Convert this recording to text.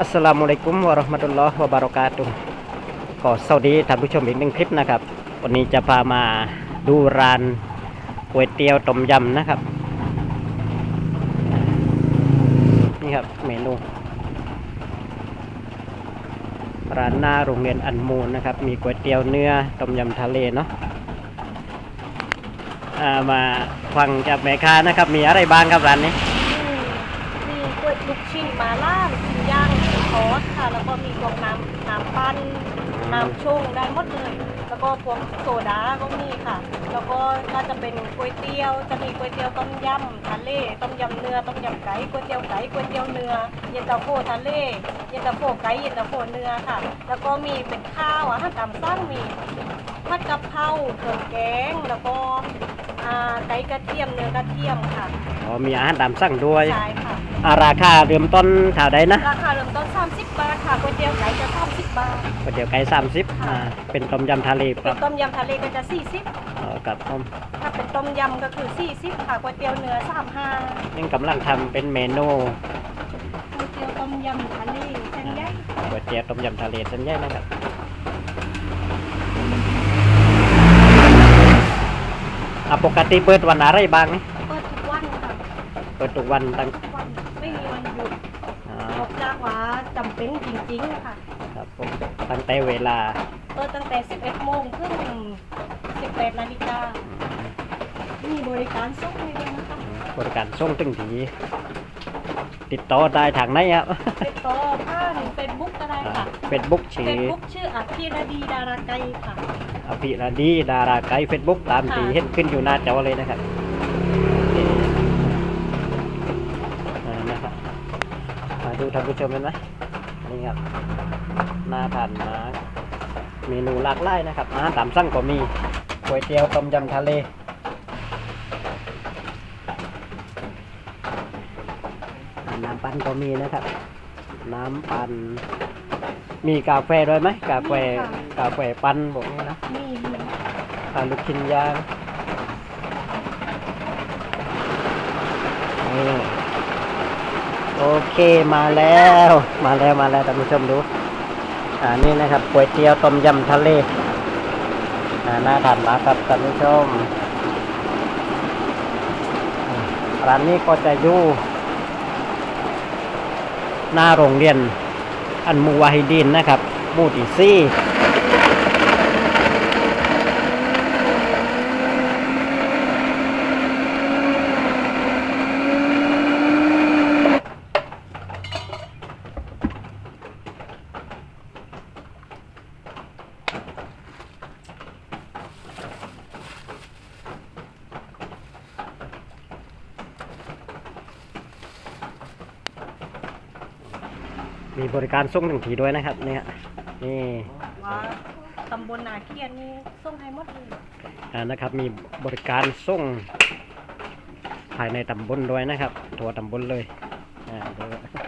อัสลามุอะลัยกุมวะราะห์มะตุลลอฮ์วะบารอกาตุฮ์ขอสวัสดีท่านผู้ชมอีกหนึ่งคลิปนะครับ วันนี้จะพามาดูร้านก๋วยเตี๋ยวต้มยำนะครับ นี่ครับเมนู ร้านหน้าโรงเรียนอันมูลนะครับ มีก๋วยเตี๋ยวเนื้อต้มยำทะเลเนาะามาฟังจากแม่ค้านะครับ มีอะไรบ้างครับร้านนี้ มีกล้วยลูกชิ้นมาล่าลูกชิ้นย่าง มีทอสค่ะ แล้วก็มีพวกน้ำน้ำปั้นน้ำชงได้หมดเลย แล้วก็พวกโซดาก็มีค่ะ แล้วก็ก็จะเป็นก๋วยเตี๋ยวจะมีก๋วยเตี๋ยวต้มยำทะเลต้มยำเนื้อต้มยำไก่ก๋วยเตี๋ยวไก่ก๋วยเตี๋ยวเนื้อเย็นตาโฟทะเลเย็นตาโฟไก่เย็นตาโฟเนื้อค่ะ แล้วก็มีเป็นข้าวอาหารตามสั่งมีผัดกะเพราเครื่องแกงแล้วก็อ่าไก่กระเทียมเนื้อกระเทียมค่ะอ๋อมีอาหารตามสั่งด้วยใช่ค่ะ อ่าราคาเริ่มต้นเท่าใดนะราคาเริ่มต้น 30 บาทค่ะก๋วยเตี๋ยวไก่จะ 30 บาท ก๋วยเตี๋ยวไก่สามสิบอ่าเป็นต้มยำทะเลคเป็รันบต้มยำทะเลก็จะอ๋อกับผม40ถ้าเป็นต้มยำก็คือ 40 ค่ะก๋วยเตี๋ยวเนื้อ 35ยังกำลังทำเป็นเมนูก๋วยเตี๋ยวต้มยำทะเลเส้นใหญ่ก๋วยเตี๋ยวต้มยำทะเลเส้นใหญ่นะครับอะปกติเปิดวันอะไรบ้างนี่เปิดทุกวันค่ะ เปิดทุกวันตั้ง ทุกวันไม่มีวันหยุด อ่าน อกจากว่า จำเป็นจริงๆนะคะครับผมตั้งแต่เวลาเปิดตั้งแต่ 11โมงถึง18นาฬิกามีบริการส่งให้ด้วยนะคะ บริการส่งถึงทีติดต่อได้ทางไหนครับติดต่อผ่านเฟซบุ๊กก็ได้ค่ะเฟซบุ๊กเฟชื่อซบุ๊กชื่ออภิรดีดาราไกรค่ะ อภิรดีดาราไกด์เฟซบุ๊กตามที่ค่ะเห็นขึ้นอยู่หน้าจอเลยนะครับนี่อ่านะครับมาดูท่านผู้ชมกันนะ นี่ครับน่าทานมากเมนูหลากหลายนะครับอาหารตามสั่งก็มีก๋วยเตี๋ยวต้มยำทะเลอ่าน้ำปั่นก็มีนะครับ น้ำปั่นมีกาแฟด้วยไหมกาแฟมีค่ะกาแฟปั่นบอกนี้นะมีมีอ่าลูกชิ้นย่างนี่โอ เคมาแล้ว มาแล้วมาแล้วท่านผู้ชมดู อ่านี่นะครับก๋วยเตี๋ยวต้มยำทะเลอ่าน่าทานมากครับท่านผู้ชมร้านนี้ก็จะอยู่หน้าโรงเรียนอันมูวาฮิดินนะครับบูติซี่ มีบริการส่งถึงทีด้วยนะครับเนี่ยนี่ว่าตำบลนาเคียนนี่ส่งให้หมดเลยอ่านะครับ มีบริการส่งภายในตำบลด้วยนะครับตัวตำบลเลยอ่าเดี๋ยว